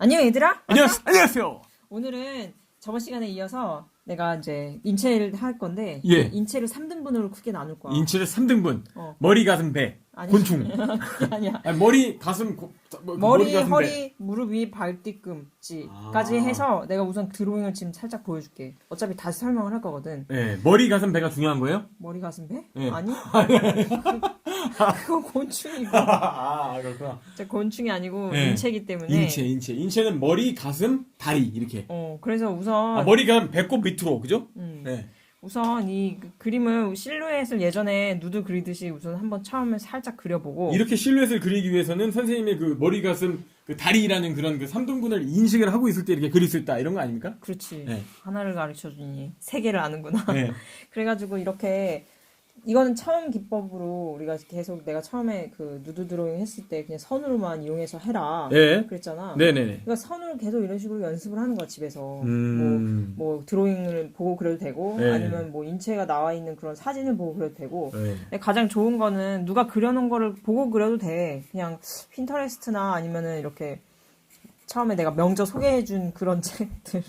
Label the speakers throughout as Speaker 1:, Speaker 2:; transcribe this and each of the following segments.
Speaker 1: 안녕 얘들아.
Speaker 2: 안녕하세요. 안녕하세요.
Speaker 1: 오늘은 저번 시간에 이어서 내가 이제 인체를 할 건데
Speaker 2: 예.
Speaker 1: 인체를 3등분으로 크게 나눌 거야.
Speaker 2: 인체를 3등분.
Speaker 1: 어.
Speaker 2: 머리, 가슴, 배.
Speaker 1: 아니.
Speaker 2: 곤충.
Speaker 1: 그게 아니야.
Speaker 2: 아니, 머리, 가슴, 고, 뭐,
Speaker 1: 머리,
Speaker 2: 가슴,
Speaker 1: 허리,
Speaker 2: 배.
Speaker 1: 무릎 위, 발뒤꿈치까지
Speaker 2: 아.
Speaker 1: 해서 내가 우선 드로잉을 지금 살짝 보여줄게. 어차피 다시 설명을 할 거거든.
Speaker 2: 네, 머리, 가슴, 배가 중요한 거예요?
Speaker 1: 머리, 가슴, 배?
Speaker 2: 예.
Speaker 1: 아니? 그거 곤충이고.
Speaker 2: 아, 그렇구나.
Speaker 1: 진짜 곤충이 아니고
Speaker 2: 예.
Speaker 1: 인체이기 때문에.
Speaker 2: 인체, 인체. 인체는 머리, 가슴, 다리, 이렇게.
Speaker 1: 어, 그래서 우선
Speaker 2: 아, 머리, 가슴, 배꼽 밑으로, 그죠?
Speaker 1: 음.
Speaker 2: 네.
Speaker 1: 우선 이 그- 그림을 실루엣을 예전에 누드 그리듯이 우선 한번 처음에 살짝 그려보고
Speaker 2: 이렇게 실루엣을 그리기 위해서는 선생님의 그 머리, 가슴, 그 다리라는 그런 그 3등분을 인식을 하고 있을 때 이렇게 그릴 수 있다. 이런 거 아닙니까?
Speaker 1: 그렇지
Speaker 2: 네.
Speaker 1: 하나를 가르쳐 주니 세 개를 아는구나
Speaker 2: 네.
Speaker 1: 그래가지고 이렇게 이거는 처음 기법으로 우리가 계속 내가 처음에 그 누드 드로잉 했을 때 그냥 선으로만 이용해서 해라
Speaker 2: 예.
Speaker 1: 그랬잖아
Speaker 2: 네네네.
Speaker 1: 그러니까 선으로 계속 이런 식으로 연습을 하는 거야 집에서
Speaker 2: 음.
Speaker 1: 뭐, 뭐 드로잉을 보고 그려도 되고
Speaker 2: 네.
Speaker 1: 아니면 뭐 인체가 나와 있는 그런 사진을 보고 그려도 되고
Speaker 2: 네.
Speaker 1: 근데 가장 좋은 거는 누가 그려놓은 거를 보고 그려도 돼. 그냥 핀터레스트나 아니면은 이렇게 처음에 내가 명저 소개해준 그런 책들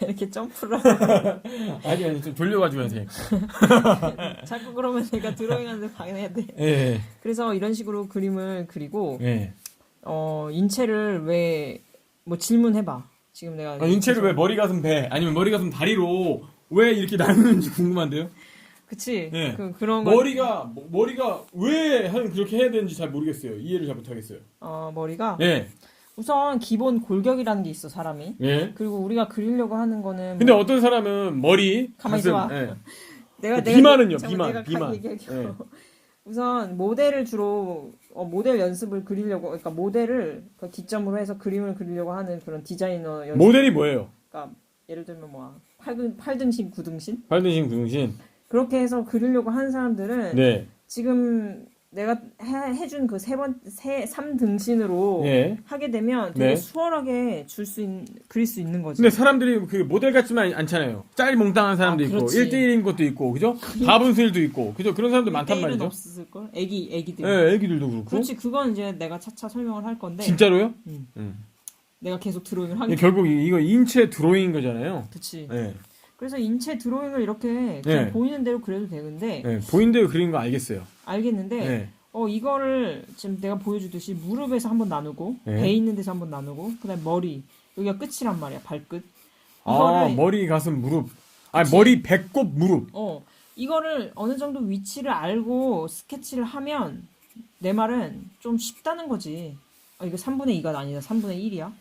Speaker 1: 왜 이렇게 점프를 하고
Speaker 2: 아니, 아니, 좀 돌려가지고 하세요.
Speaker 1: 자꾸 그러면 내가 드로잉하는데 방해해야 돼.
Speaker 2: 예.
Speaker 1: 그래서 이런 식으로 그림을 그리고
Speaker 2: 예.
Speaker 1: 어 인체를 왜 뭐 질문해봐. 지금 내가
Speaker 2: 아, 인체를 왜 머리 가슴 배 아니면 머리 가슴 다리로 왜 이렇게 나누는지 궁금한데요.
Speaker 1: 그치
Speaker 2: 예.
Speaker 1: 그 그런 거
Speaker 2: 머리가 뭐- 머리가 왜한 그렇게 해야 되는지 잘 모르겠어요. 이해를 잘 못하겠어요.
Speaker 1: 어 머리가
Speaker 2: 예.
Speaker 1: 우선 기본 골격이라는 게 있어 사람이.
Speaker 2: 예.
Speaker 1: 그리고 우리가 그리려고 하는 거는
Speaker 2: 근데
Speaker 1: 뭐-
Speaker 2: 어떤 사람은 머리
Speaker 1: 가만히
Speaker 2: 가슴
Speaker 1: 있어봐.
Speaker 2: 예.
Speaker 1: 내가
Speaker 2: 비만은요,
Speaker 1: 잠깐만,
Speaker 2: 비만,
Speaker 1: 내가
Speaker 2: 비만.
Speaker 1: 가- 얘기할게요.
Speaker 2: 예.
Speaker 1: 우선 모델을 주로 어, 모델 연습을 그리려고 그러니까 모델을 그 기점으로 해서 그림을 그리려고 하는 그런 디자이너 연습.
Speaker 2: 모델이 뭐예요?
Speaker 1: 그러니까 예를 들면 뭐 8등, 8등신, 9등신
Speaker 2: 발등신 구등신.
Speaker 1: 그렇게 해서 그리려고 하는 사람들은
Speaker 2: 네.
Speaker 1: 지금 내가 해, 해준 그 세 번, 세, 3등신으로
Speaker 2: 예.
Speaker 1: 하게 되면 되게
Speaker 2: 네.
Speaker 1: 수월하게 줄수 있, 그릴 수 있는 거지.
Speaker 2: 근데 사람들이 그 모델 같지만 않잖아요. 짤 몽땅한 사람도
Speaker 1: 아,
Speaker 2: 있고,
Speaker 1: 그렇지.
Speaker 2: 1대1인 것도 있고, 그죠? 4분수일도 있고, 그죠? 그런 사람들 많단 말이죠.
Speaker 1: 없을걸? 애기, 애기들.
Speaker 2: 예, 애기들도 그렇고.
Speaker 1: 그렇지, 그건 이제 내가 차차 설명을 할 건데.
Speaker 2: 진짜로요?
Speaker 1: 음.
Speaker 2: 음.
Speaker 1: 내가 계속 드로잉을
Speaker 2: 예,
Speaker 1: 하기
Speaker 2: 결국 이- 이거 인체 드로잉인 거잖아요.
Speaker 1: 그치.
Speaker 2: 예.
Speaker 1: 그래서 인체 드로잉을 이렇게
Speaker 2: 네.
Speaker 1: 보이는 대로 그려도 되는데
Speaker 2: 예. 보인 대로 그리는 거 알겠어요.
Speaker 1: 알겠는데
Speaker 2: 예.
Speaker 1: 어 이거를 지금 내가 보여주듯이 무릎에서 한번 나누고
Speaker 2: 네.
Speaker 1: 배 있는 데서 한번 나누고 그다음 머리 여기가 끝이란 말이야 발끝
Speaker 2: 아, 머리, 가슴, 무릎. 아. 머리, 배꼽, 무릎.
Speaker 1: 어 이거를 어느 정도 위치를 알고 스케치를 하면 내 말은 좀 쉽다는 거지 아 이거 3분의 2가 아니다 3분의 1이야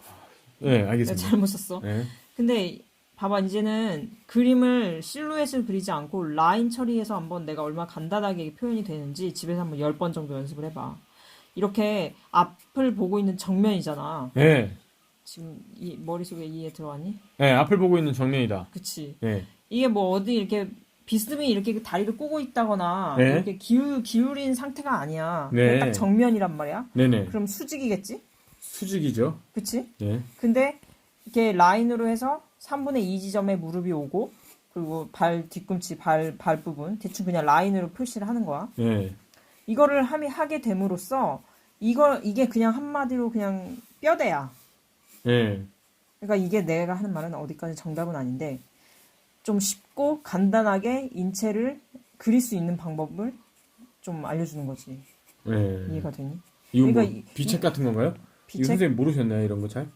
Speaker 2: 예,
Speaker 1: 내가
Speaker 2: 알겠습니다.
Speaker 1: 잘못 썼어
Speaker 2: 예.
Speaker 1: 근데 봐봐 이제는 그림을 실루엣을 그리지 않고 라인 처리해서 한번 내가 얼마나 간단하게 표현이 되는지 집에서 한번 10번 정도 연습을 해봐 이렇게 앞을 보고 있는 정면이잖아
Speaker 2: 예.
Speaker 1: 지금 이 머릿속에 이해 들어왔니?
Speaker 2: 예, 앞을 보고 있는 정면이다.
Speaker 1: 그치
Speaker 2: 예.
Speaker 1: 이게 뭐 어디 이렇게 비스듬히 이렇게 다리를 꼬고 있다거나
Speaker 2: 네.
Speaker 1: 이렇게 기울, 기울인 상태가 아니야
Speaker 2: 네.
Speaker 1: 그냥 딱 정면이란 말이야
Speaker 2: 네네.
Speaker 1: 그럼 수직이겠지?
Speaker 2: 수직이죠.
Speaker 1: 그치?
Speaker 2: 예.
Speaker 1: 근데 이렇게 라인으로 해서 3분의 2 지점에 무릎이 오고 그리고 발 뒤꿈치 발, 발 부분 대충 그냥 라인으로 표시를 하는 거야.
Speaker 2: 예.
Speaker 1: 이거를 함이 하게 됨으로써 이거 이게 그냥 한마디로 그냥 뼈대야.
Speaker 2: 예.
Speaker 1: 그러니까 이게 내가 하는 말은 어디까지 정답은 아닌데 좀 쉽고 간단하게 인체를 그릴 수 있는 방법을 좀 알려주는 거지.
Speaker 2: 예.
Speaker 1: 이해가 되니?
Speaker 2: 이거 뭐
Speaker 1: 그러니까 이-
Speaker 2: 비책 같은 건가요? 이거
Speaker 1: 비책?
Speaker 2: 선생님 모르셨나요 이런 거 잘?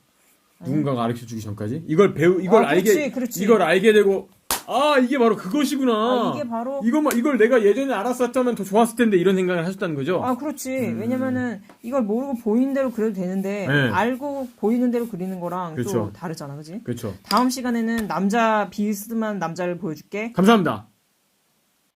Speaker 2: 누군가가 가르쳐 주기 전까지? 이걸 배우 이걸
Speaker 1: 아, 그렇지,
Speaker 2: 알게
Speaker 1: 그렇지.
Speaker 2: 이걸 알게 되고 아 이게 바로 그것이구나.
Speaker 1: 아, 이게 바로
Speaker 2: 이거만 이걸 내가 예전에 알았었다면 더 좋았을 텐데 이런 생각을 하셨다는 거죠?
Speaker 1: 아, 그렇지. 왜냐면은 이걸 모르고 보이는 대로 그려도 되는데
Speaker 2: 음. 네.
Speaker 1: 알고 보이는 대로 그리는 거랑 또
Speaker 2: 그렇죠.
Speaker 1: 다르잖아, 그지?
Speaker 2: 그렇죠.
Speaker 1: 다음 시간에는 남자 비스듬한 남자를 보여줄게.
Speaker 2: 감사합니다.